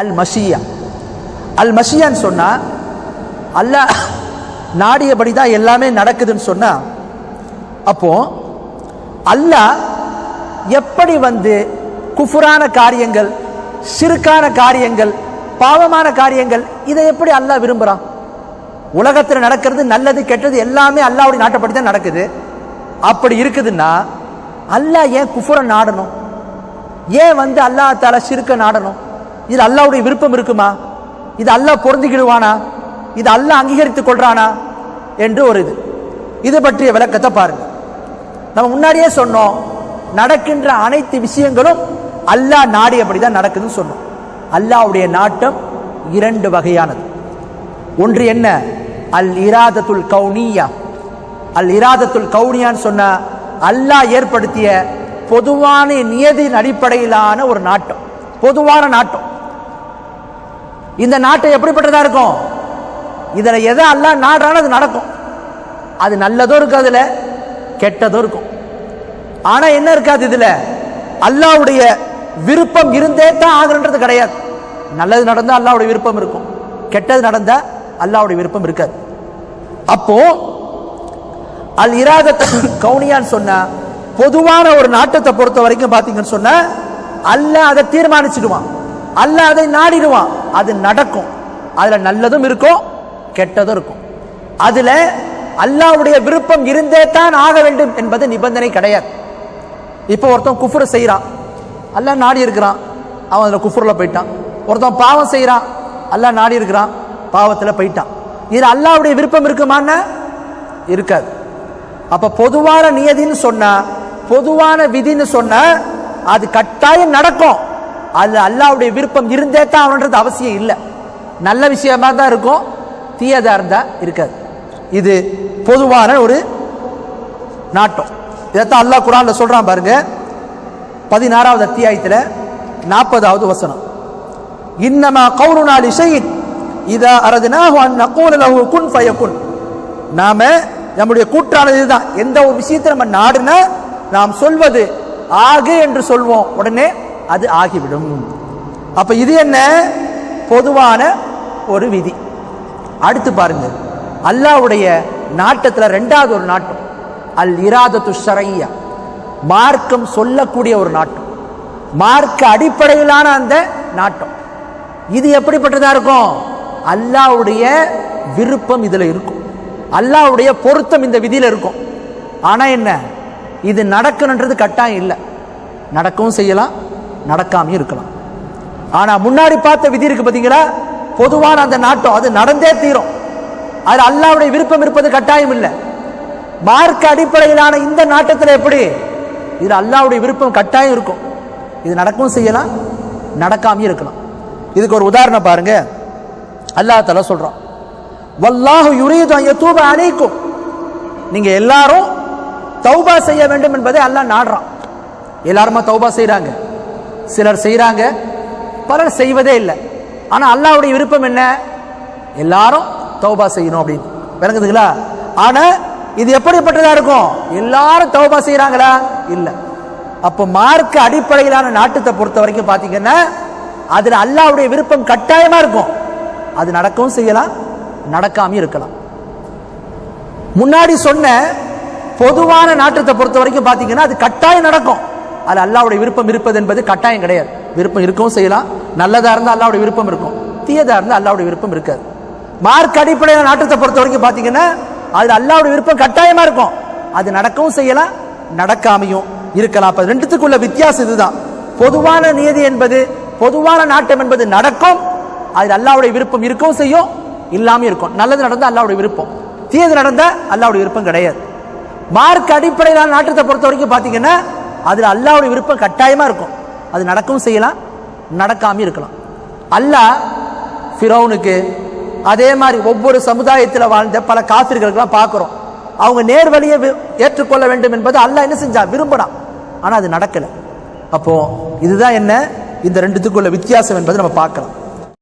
அல் மஷியா அல் மஷியான்னு சொன்னா அல்லாஹ் நாடியபடி தான் எல்லாமே நடக்குதுன்னு சொன்னா அப்போ அல்லாஹ் எப்படி வந்து குஃபுரான காரியங்கள் சிறுக்கான காரியங்கள் பாவமான காரியங்கள் இதை எப்படி அல்லாஹ் விரும்புகிறான் உலகத்தில் நடக்கிறது நல்லது கெட்டது எல்லாமே அல்லாவுடைய நாட்டப்படி தான் நடக்குது. அப்படி இருக்குதுன்னா அல்லாஹ் ஏன் குஃபுரை நாடணும்? ஏன் வந்து அல்லாஹ் தால சிறுக்க நாடணும்? இது அல்லாவுடைய விருப்பம் இருக்குமா? இது அல்லாஹ் பொருந்திக்கிடுவானா? இது அல்லாஹ் அங்கீகரித்துக் கொள்றானா? என்று ஒரு இது. இது பற்றிய விளக்கத்தை பாருங்க. நம்ம முன்னாடியே சொன்னோம் நடக்கின்ற அனைத்து விஷயங்களும் அல்லாஹ் நாடியபடி தான் நடக்குதுன்னு சொன்னோம். அல்லாஹ்வுடைய நாட்டம் இரண்டு வகையானது. ஒன்று என்ன? அல் இராதத்துல் கவுனியா. அல் இராதத்துல் கவுனியான்னு சொன்ன அல்லாஹ் ஏற்படுத்திய பொதுவான நியதியின் அடிப்படையிலான ஒரு நாட்டம். பொதுவான நாட்டம். இந்த நாட்டை எப்படிப்பட்டதா இருக்கும்? இதுல எதை அல்லாஹ் நாடுறானோ அது நடக்கும். அது நல்லதும் இருக்கு அதுல கெட்டதும் இருக்கும். ஆனா என்ன இருக்காது இதுல? அல்லாவுடைய விருப்பம் இருந்தே தான் ஆகுன்றது கிடையாது. நல்லது நடந்தா அல்லாவுடைய விருப்பம் இருக்கும். கெட்டது நடந்தா அல்லாவுடைய விருப்பம் இருக்காது. அப்போ அல் இராத கவுனியான்னு சொன்ன பொதுவான ஒரு நாட்டத்தை பொறுத்த வரைக்கும் பாத்தீங்கன்னு சொன்ன அல்ல அதை தீர்மானிச்சிடுவான். அல்லாஹ் அதை நாடிடுவான். அது நடக்கும். அதுல நல்லதும் இருக்கும் கெட்டதும் இருக்கும். அதுல அல்லாஹ்வுடைய விருப்பம் இருந்தே தான் ஆக வேண்டும் என்பது நிபந்தனை கிடையாது. இப்போ ஒருத்தன் குஃபுரை செய்கிறான் அல்லாஹ் நாடி இருக்கிறான். அவன் அதில் குஃபுரில் போயிட்டான். ஒருத்தன் பாவம் செய்கிறான் அல்லாஹ் நாடி இருக்கிறான். பாவத்தில் போயிட்டான். இது அல்லாவுடைய விருப்பம் இருக்குமான இருக்காது. அப்போ பொதுவான நியதின்னு சொன்ன பொதுவான விதின்னு சொன்ன அது கட்டாயம் நடக்கும். அது அல்லாஹ்வுடைய விருப்பம் இருந்தே தான் அவன்றது அவசியம் இல்லை. நல்ல விஷயமா தான் இருக்கும் தீயதாக இருந்தால் இருக்காது. இது பொதுவான ஒரு நாட்டம். இதைத்தான் அல்லாஹ் குரான்ல சொல்கிறான் பாருங்க. பதினாறாவது அத்தியாயத்தில் நாற்பதாவது வசனம். இன்னமா கவுருனா லிஷையின் இதா அரதுனாஹு குன் ஃபயகுன். நாம நம்முடைய கூற்றானது இதுதான். எந்த ஒரு விஷயத்தை நம்ம நாடுனா நாம் சொல்வது ஆகு என்று சொல்வோம். உடனே அது ஆகிவிடும். அப்ப இது என்ன? பொதுவான ஒரு விதி. அடுத்து பாருங்க. அல்லாஹ்வுடைய நாட்டத்தில் ரெண்டாவது ஒரு நாட்டம் அல் இராதத்து ஷரையா மார்க்கம் சொல்லக்கூடிய ஒரு நாட்டம் மார்க்க அடிப்படையிலான அந்த நாட்டம் இது எப்படிப்பட்டதா இருக்கும்? அல்லாஹ்வுடைய விருப்பம் இதுல இருக்கும். அல்லாஹ்வுடைய பொருத்தம் இந்த விதியில இருக்கும். ஆனா என்ன? இது நடக்கணுன்றது கட்டாயம் இல்லை. நடக்கவும் செய்யலாம் நடக்காமையும் இருக்கலாம். ஆனா முன்னாடி பார்த்த விதி இருக்கு பாத்தீங்களா? பொதுவான அந்த நாட்டம் அது நடந்தே தீரும். அது அல்லாஹ்வுடைய விருப்பம் இருப்பது கட்டாயம் இல்லை. மார்க்க அடிப்படையிலான இந்த நாட்டத்தில் எப்படி? இது அல்லாஹ்வுடைய விருப்பம் கட்டாயம் இருக்கும். இது நடக்கவும் செய்யலாம் நடக்காமையும் இருக்கலாம். இதுக்கு ஒரு உதாரணம் பாருங்க. அல்லாஹ் தஆலா சொல்றான். வல்லாஹு யுரீது அன் யதூப நீங்கள் நீங்க எல்லாரும் தௌபா செய்ய வேண்டும் என்பதை அல்லாஹ் நாடுறான். எல்லாருமா தௌபா செய்கிறாங்க சிலர் செய்கிறாங்க பலர் செய்வதே இல்லை. ஆனா அல்லாவுடைய விருப்பம் என்ன? எல்லாரும் தௌபா செய்யணும் அப்படின்னு. விளங்குதுங்களா? ஆனா இது எப்படிப்பட்டதாக இருக்கும்? எல்லாரும் தௌபா செய்கிறாங்களா இல்லை. அப்போ மார்க்க அடிப்படையிலான நாட்டத்தை பொறுத்த வரைக்கும் பார்த்தீங்கன்னா அதில் அல்லாஹ்வுடைய விருப்பம் கட்டாயமா இருக்கும். அது நடக்கவும் செய்யலாம் நடக்காமயும் இருக்கலாம். முன்னாடி சொன்ன பொதுவான நாட்டத்தை பொறுத்த வரைக்கும் பார்த்தீங்கன்னா அது கட்டாயம் நடக்கும். அது அல்லாவுடைய விருப்பம் இருப்பது என்பது கட்டாயம் கிடையாது. விருப்பம் இருக்கவும் செய்யலாம். நல்லதா இருந்தால் அல்லாவுடைய விருப்பம் இருக்கும். தீயதா இருந்தால் அல்லாவுடைய விருப்பம் இருக்காது. மார்க் அடிப்படையான நாட்டத்தை பொறுத்த வரைக்கும் பார்த்தீங்கன்னா அது அல்லாவுடைய விருப்பம் கட்டாயமா இருக்கும். அது நடக்கவும் செய்யலாம் நடக்காமையும் இருக்கலாம். அப்ப ரெண்டுத்துக்குள்ள வித்தியாசம் இதுதான். பொதுவான நியதி என்பது பொதுவான நாட்டம் என்பது நடக்கும். அது அல்லாவுடைய விருப்பம் இருக்கவும் செய்யும் இல்லாம இருக்கும். நல்லது நடந்தா அல்லாவுடைய விருப்பம். தீயது நடந்தா அல்லாவுடைய விருப்பம் கிடையாது. மார்க் அடிப்படையிலான நாட்டத்தை பொறுத்த வரைக்கும் பாத்தீங்கன்னா அதில் அல்லாவுடைய விருப்பம் கட்டாயமாக இருக்கும். அது நடக்கவும் செய்யலாம் நடக்காமல் இருக்கலாம். அல்லாஹ் ஃபிரௌனுக்கு அதே மாதிரி ஒவ்வொரு சமுதாயத்தில் வாழ்ந்த பல காபிர்களுக்கெல்லாம் பார்க்குறோம். அவங்க நேர் வழியை ஏற்றுக்கொள்ள வேண்டும் என்பது அல்லாஹ் என்ன செஞ்சா? விரும்பினான் ஆனால் அது நடக்கலை. அப்போ இதுதான் என்ன? இந்த ரெண்டுத்துக்குள்ள வித்தியாசம் என்பதை நம்ம பார்க்கலாம்.